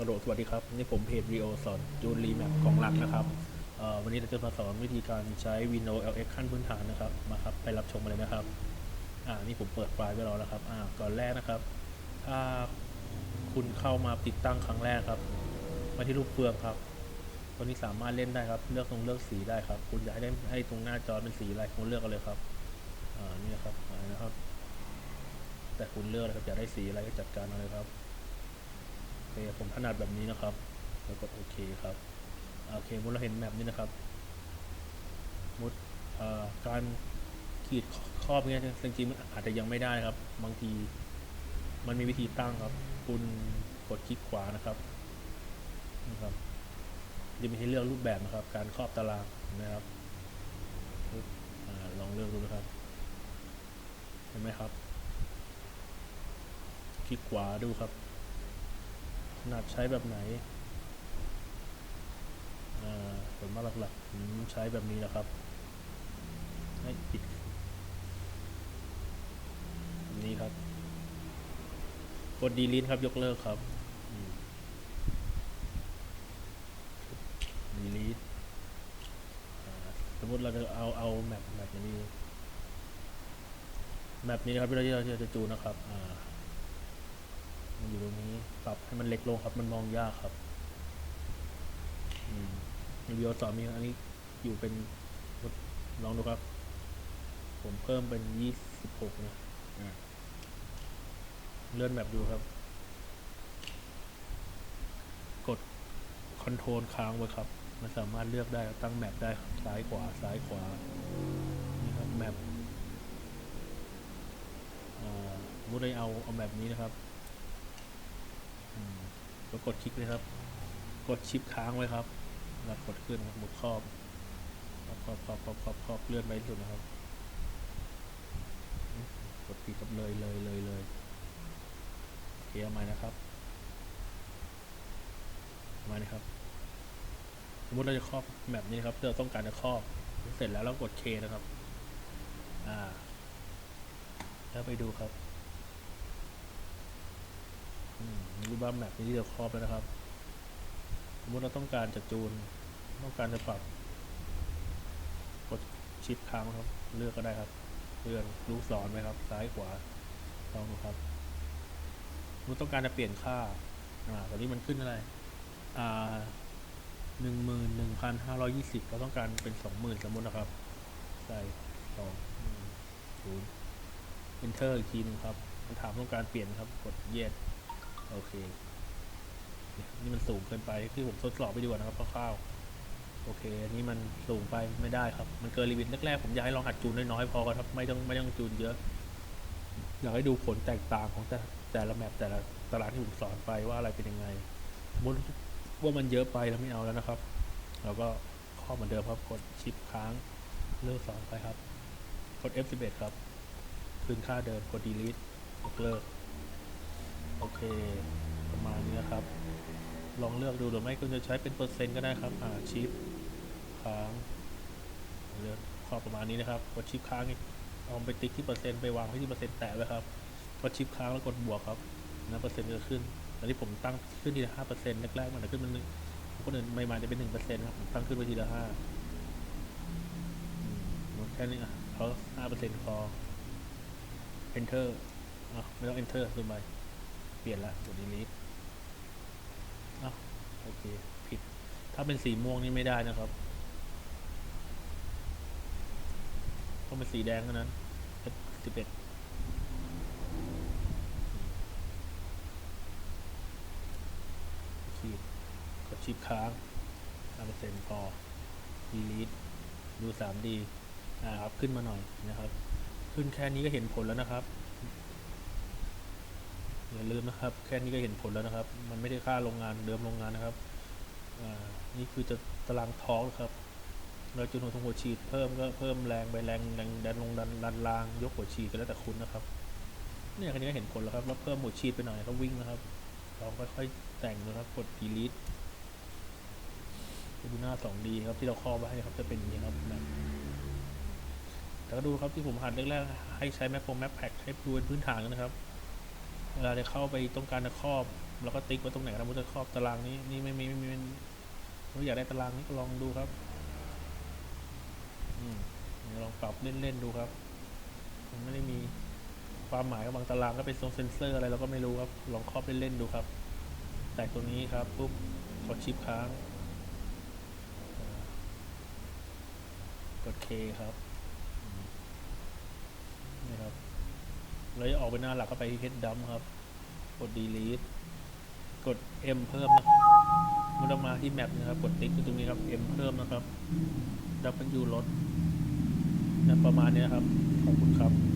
ฮัลโหลสวัสดีครับ นี่ผมเพจ Rio สอนจูนรีแมปของหลักนะครับวันนี้เราจะมาสอนวิธีการใช้ Windows LX ขั้นพื้นฐานนะครับ มาครับ ไปรับชมเลยนะครับ อ่า นี่ผมเปิดไฟล์ไว้แล้วนะครับ อ่า ก่อนแรกนะครับ ถ้าคุณเข้ามาติดตั้งครั้งแรกครับ มาที่รูปเฟืองครับ ตัวนี้สามารถเล่นได้ครับ เลือกตรงเลือกสีได้ครับ คุณอยากให้ได้ให้ตรงหน้าจอเป็นสีอะไร คุณเลือกกันเลยครับ อ่า นี่นะครับนะครับ แต่คุณเลือกเลยครับอยากได้สีอะไรก็จัดการเอาเลยครับ ผมถนัดแบบนี้นะครับ แล้วกดโอเคครับ โอเคมุดเราเห็นแมปนี้นะครับ มุดการขีดครอบเงี้ยจริงๆมันอาจจะยังไม่ได้ครับ บางทีมันมีวิธีตั้งครับ คุณกดคลิกขวานะครับนะครับจะมีให้เลือกรูปแบบนะครับ การครอบตารางนะครับอลองเลือกดูนะครับ เห็นไหมครับ คลิกขวาดูครับ ถนัดใช้แบบไหนอ่าส่วนมากหลักๆผมใช้แบบนี้นะครับ ให้ปิดนี้ครับ กด delete ครับยกเลิกครับ delete สมมติเราจะเอาเอาแมปแมปนี้แมปนี้นะครับที่เราที่เราจะจูนนะครับอ่า มันอยู่ตรงนี้ปรับให้มันเล็กลงครับ มันมองยากครับอืมรีวิวต่อมีอันนี้อยู่เป็นลองดูครับ ผมเพิ่มเป็นยี่สิบหกนะอะเลื่อนแบบดูครับ กดคอนโทรลค้างไว้ครับ มันสามารถเลือกได้ครับตั้งแมปได้ครับซ้ายขวาซ้ายขวา นี่ครับแมปอ่าสมมุติเราเอาเอาแบบนี้นะครับอืม แล้วกดคลิกเลยครับ กดชิปค้างไว้ครับ แล้วกดขึ้นครับหมุดครอบครอบครอบครอบครอบครอบเลื่อนไปสุดนะครับ กดปิดกับเลยเลยเลยเลยโอเคเอาใหม่นะครับเอาใหม่นะครับ สมมติเราจะครอบแบบนี้ครับเราต้องการจะครอบ เสร็จแล้วเรากดเคนะครับ อ่า แล้วไปดูครับ อืมรูปแบบแมปนี้เดี๋ยวครอบแล้วนะครับ สมมติเราต้องการจะจูน ต้องการจะปรับ กดชิปค้างครับ เลือกก็ได้ครับเลื่อนลูกศรไหมครับ ซ้ายขวาลองดูครับสมมติต้องการจะเปลี่ยนค่า อ่า ตอนนี้มันขึ้นอะไร อ่าหนึ่งหมื่นหนึ่งพันห้าร้อยี่สิบเราต้องการเป็นสองหมื่นสมมตินะครับ ใส่สองศูนย์ enter อีกทีหนึงครับมันถามต้องการเปลี่ยนครับ กด yes โอเค นี่มันสูงเกินไปที่ผมทดสอบไปดีกว่านะครับคร่าวๆโอเค อันนี้มันสูงไปไม่ได้ครับ มันเกินลิมิตแรกๆผมอยากให้ลองหัดจูนน้อยๆพอครับ ไม่ต้องไม่ต้องจูนเยอะ อยากให้ดูผลแตกต่างของแต่แต่ละแมปแต่ละตารางที่ผมสอนไปว่าอะไรเป็นยังไงสมมติว่ามันเยอะไปแล้วไม่เอาแล้วนะครับ เราก็ข้อเหมือนเดิมครับกดชิปค้างเลิกสอนไปครับกด F11 ครับ คืนค่าเดิมกด delete ยกเลิก โอเค ประมาณนี้นะครับ ลองเลือกดูหรือไม่คุณจะใช้เป็นเปอร์เซ็นต์ก็ได้ครับ อ่าชิปค้างเลือกข้อประมาณนี้นะครับกดชิปค้างเอาไปติ๊กที่เปอร์เซ็นต์ไปวางไว้ที่เปอร์เซ็นต์แตะไว้ครับกดชิปค้างแล้วกดบวกครับนะเปอร์เซ็นต์จะขึ้นตอนนี้ผมตั้งขึ้นทีละห้าเปอร์เซ็นต์แรกๆมันจะขึ้นเป็นหนึ่งคนอื่นใหม่ๆจะเป็นหนึ่งเปอร์เซ็นต์ครับผมตั้งขึ้นไปทีละห้าแค่นี้อะเขาห้าเปอร์เซ็นต์พอ enter อะไม่ต้อง enter ขึ้นไป ปลี่ยนละกด delete อะโอเค ผิด ถ้าเป็นสีม่วงนี่ไม่ได้นะครับ ต้องเป็นสีแดงเท่านั้น F11 ขีดกดชิปค้าง5%พอ delete ดู 3D อ่าครับ ขึ้นมาหน่อยนะครับ ขึ้นแค่นี้ก็เห็นผลแล้วนะครับ อย่าลืมนะครับ แค่นี้ก็เห็นผลแล้วนะครับ มันไม่ได้ค่าโรงงานเดิมโรงงานนะครับนี่คือจะตารางท้องครับเราจุดหัวทงหัวฉีดเพิ่มก็เพิ่มแรงไปแรงแรงดันลงดันดันรางยกหัวฉีดก็แล้วแต่คุณนะครับเนี่ยค่นี้ก็เห็นผลแล้วครับแล้วเพิ่มหัวฉีดไปหน่อยก็วิ่งนะครับลองค่อยๆแต่งนะครับกด delete ไปดูหน้า 2D ครับที่เราครอบไว้ให้ครับจะเป็นอย่างนี้ครับแบบแต่ก็ดูครับที่ผมหัดแรกๆให้ใช้แมปโปรแมปแพ็กให้ดูเป็นพื้นฐานกันนะครับ เวลาจะเข้าไปต้องการจะครอบแล้วก็ติ๊กไว้ตรงไหนนะมุจะครอบตารางนี้นี่ไม่มีไม่มีไม่มีถ้าอยากได้ตารางนี้ก็ลองดูครับอืมลองปรับเล่นๆดูครับ มันไม่ได้มีความหมายกับางตารางก็เป็นทรงเซนเซอร์อะไรเราก็ไม่รู้ครับ ลองครอบเล่นๆดูครับ แต่ตัวนี้ครับปุ๊บกดชิปค้างอ่ากด K ครับนี่ครับ เล้วจะออกไปหน้าหลักก็ไปที่ head dump ครับ กด delete กด M เพิ่มนะมันต้องมาที่แมปนะครับ กดติ๊กตรงนี้ครับ M เพิ่มนะครับ W ลดนะประมาณนี้นะครับ ขอบคุณครับ